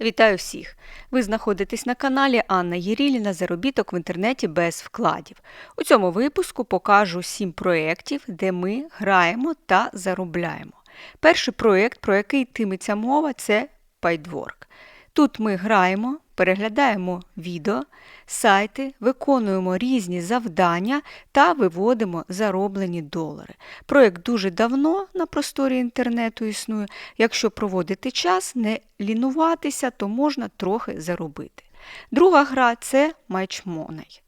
Вітаю всіх! Ви знаходитесь на каналі Анна Єріліна Заробіток в інтернеті без вкладів. У цьому випуску покажу 7 проєктів, де ми граємо та заробляємо. Перший проєкт, про який тиметься мова, це Пайдворк. Тут ми граємо, переглядаємо відео, сайти, виконуємо різні завдання та виводимо зароблені долари. Проєкт дуже давно на просторі інтернету існує. Якщо проводити час, не лінуватися, то можна трохи заробити. Друга гра це Money.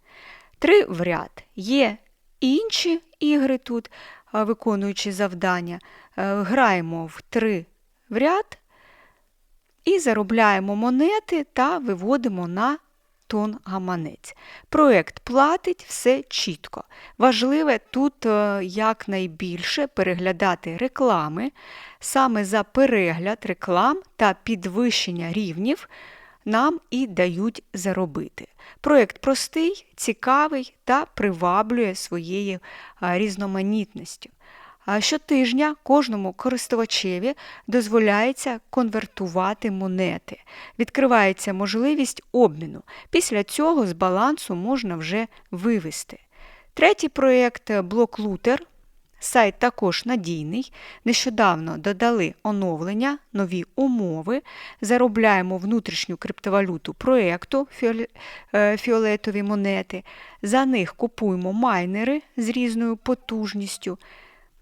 Три в ряд. Є інші ігри тут, виконуючи завдання. Е, Граємо в три в ряд і заробляємо монети та виводимо на тон гаманець. Проєкт платить все чітко. Важливе тут е, якнайбільше переглядати реклами. Саме за перегляд реклам та підвищення рівнів нам і дають заробити. Проєкт простий, цікавий та приваблює своєю різноманітністю. Щотижня кожному користувачеві дозволяється конвертувати монети. Відкривається можливість обміну. Після цього з балансу можна вже вивести. Третій проєкт Блоклутер. Сайт також надійний. Нещодавно додали оновлення, нові умови. Заробляємо внутрішню криптовалюту проєкту е, фіолетові монети. За них купуємо майнери з різною потужністю.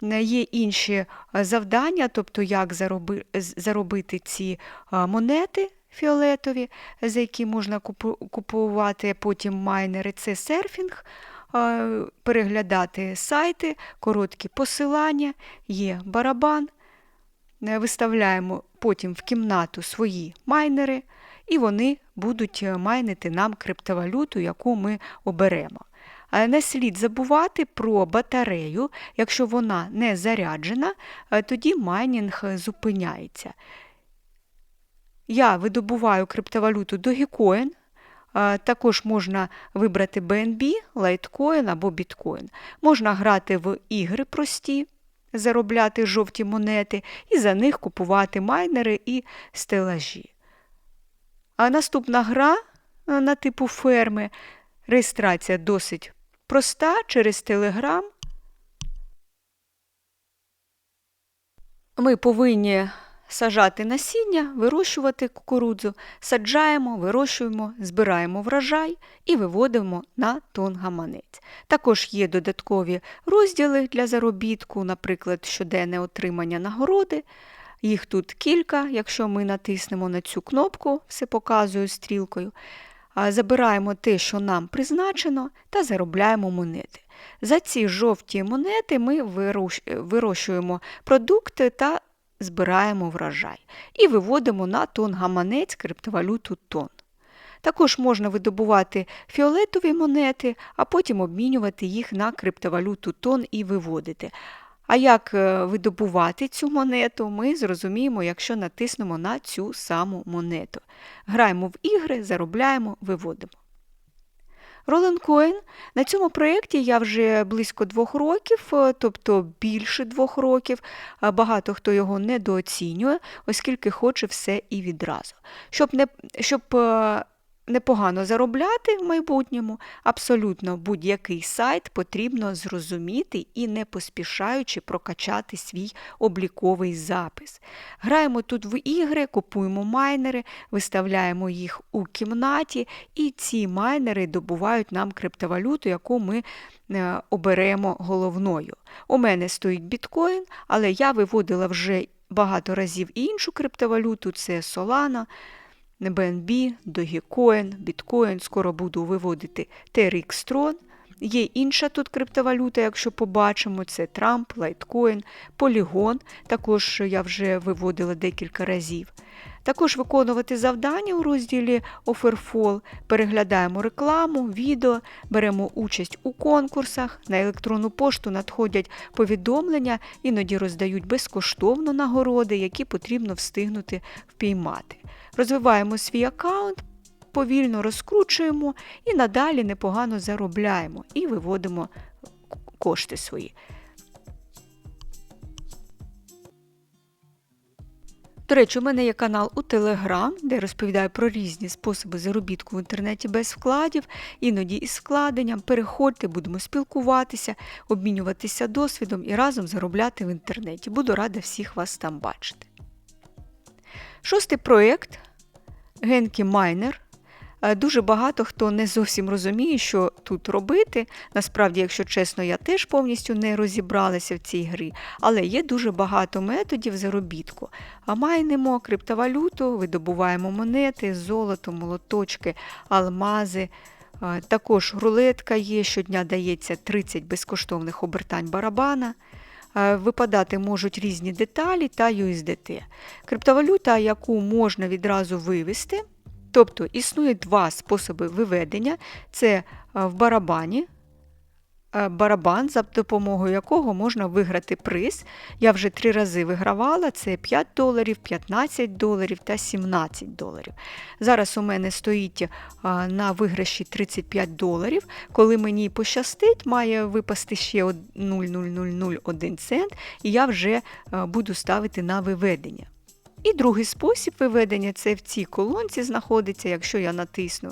Е, Є інші е, завдання, тобто як зароби- заробити ці е, монети фіолетові, за які можна купувати потім майнери. Це серфінг, переглядати сайти, короткі посилання, є барабан. Виставляємо потім в кімнату свої майнери, і вони будуть майнити нам криптовалюту, яку ми оберемо. Е, Не слід забувати про батарею. Якщо вона не заряджена, е, тоді майнінг е, зупиняється. Я видобуваю криптовалюту Dogecoin. Також можна вибрати BNB, Litecoin або Bitcoin. Можна грати в ігри прості, заробляти жовті монети і за них купувати майнери і стелажі. А наступна гра на типу ферми. Реєстрація досить проста через Telegram. Ми повинні сажати насіння, вирощувати кукурудзу, саджаємо, вирощуємо, збираємо врожай і виводимо на тон гаманець. Також є додаткові розділи для заробітку, наприклад, щоденне отримання нагороди. Їх тут кілька, якщо ми натиснемо на цю кнопку, все показую стрілкою. Забираємо те, що нам призначено, та заробляємо монети. За ці жовті монети ми вирощуємо продукти та збираємо врожай і виводимо на тон гаманець криптовалюту тон. Також можна видобувати фіолетові монети, а потім обмінювати їх на криптовалюту тон і виводити. А як е, видобувати цю монету, ми зрозуміємо, якщо натиснемо на цю саму монету. Граємо в ігри, заробляємо, виводимо. Roll'n'Coin. На цьому проєкті я вже близько двох років, е, тобто більше двох років. Багато хто його недооцінює, оскільки хоче все і відразу. Щоб, не, щоб е, непогано заробляти в майбутньому, абсолютно будь-який сайт потрібно зрозуміти і не поспішаючи прокачати свій обліковий запис. Граємо тут в ігри, купуємо майнери, виставляємо їх у кімнаті, і ці майнери добувають нам криптовалюту, яку ми е, оберемо головною. У мене стоїть біткоін, але я виводила вже багато разів іншу криптовалюту, це Solana. BNB, Dogecoin, Bitcoin, скоро буду виводити TRX Tron. Є інша тут криптовалюта, якщо побачимо, це Trump, Litecoin, Polygon, також я вже виводила декілька разів. Також виконувати завдання у розділі Offerfall, переглядаємо рекламу, відео, беремо участь у конкурсах, на електронну пошту надходять повідомлення, іноді роздають безкоштовно нагороди, які потрібно встигнути впіймати. Розвиваємо свій аккаунт, повільно розкручуємо і надалі непогано заробляємо і виводимо кошти свої. До речі, у мене є канал у Телеграм, де я розповідаю про різні способи заробітку в інтернеті без вкладів, іноді із вкладенням. Переходьте, будемо спілкуватися, обмінюватися досвідом і разом заробляти в інтернеті. Буду рада всіх вас там бачити. Шостий проєкт Генкі Майнер. Е, Дуже багато хто не зовсім розуміє, що тут робити. Насправді, якщо чесно, я теж повністю не розібралася в цій грі, але є дуже багато методів заробітку. А майнимо криптовалюту, видобуваємо монети, золото, молоточки, алмази. Е, Також рулетка є, щодня дається 30 безкоштовних обертань барабана. Е, Випадати можуть різні деталі та USDT. Криптовалюта, яку можна відразу вивести, Тобто існує два способи виведення: це е, в барабані, барабан, за допомогою якого можна виграти приз. Я вже три рази вигравала: це 5 доларів, 15 доларів та 17 доларів. Зараз у мене стоїть е, на виграші 35 доларів. Коли мені пощастить, має випасти ще 0,0001 цент, і я вже буду ставити на виведення. І другий спосіб виведення це в цій колонці знаходиться, якщо я натисну.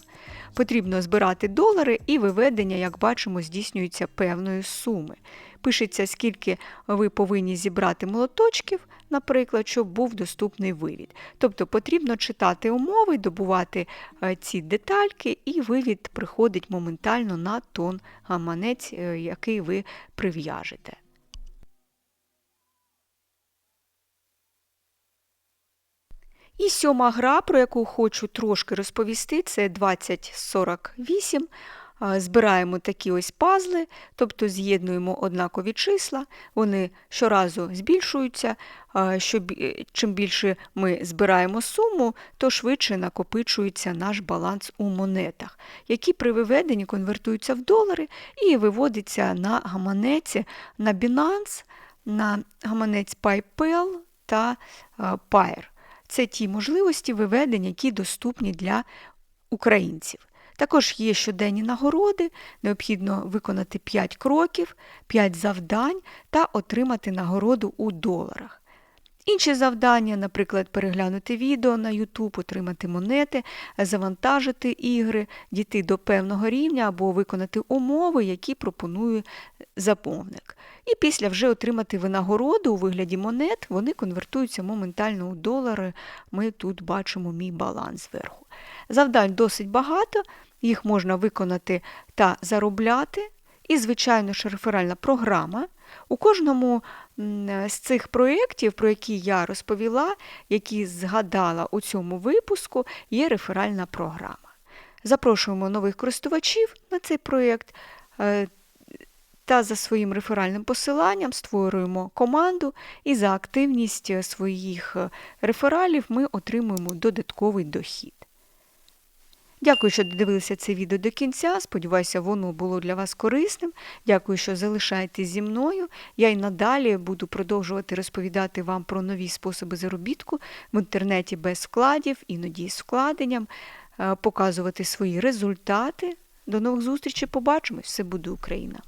Потрібно збирати долари, і виведення, як бачимо, здійснюється певної суми. Пишеться, скільки ви повинні зібрати молоточків, наприклад, щоб був доступний вивід. Тобто потрібно читати умови, добувати е, ці детальки, і вивід приходить моментально на тон гаманець, е, який ви прив'яжете. І сьома гра, про яку хочу трошки розповісти, це 2048. Збираємо такі ось пазли, тобто з'єднуємо однакові числа, вони щоразу збільшуються. Що, чим більше ми збираємо суму, то швидше накопичується наш баланс у монетах, які при виведенні конвертуються в долари і виводяться на гаманець на Binance, на гаманець PayPal та Pair. Це ті можливості виведення, які доступні для українців. Також є щоденні нагороди, необхідно виконати 5 кроків, 5 завдань та отримати нагороду у доларах. Інші завдання, наприклад, переглянути відео на YouTube, отримати монети, завантажити ігри, дійти до певного рівня або виконати умови, які пропонує замовник. І після вже отримати винагороду у вигляді монет, вони конвертуються моментально у долари. Ми тут бачимо мій баланс зверху. Завдань досить багато, їх можна виконати та заробляти. І, звичайно, ж, реферальна програма. У кожному з цих проєктів, про які я розповіла, які згадала у цьому випуску, є реферальна програма. Запрошуємо нових користувачів на цей проєкт е, та за своїм реферальним посиланням створюємо команду, і за активність своїх рефералів ми отримуємо додатковий дохід. Дякую, що додивилися це відео до кінця. Сподіваюся, воно було для вас корисним. Дякую, що залишаєтесь зі мною. Я й надалі буду продовжувати розповідати вам про нові способи заробітку в інтернеті без вкладів, іноді з вкладенням, показувати свої результати. До нових зустрічей, побачимось! Все буде Україна!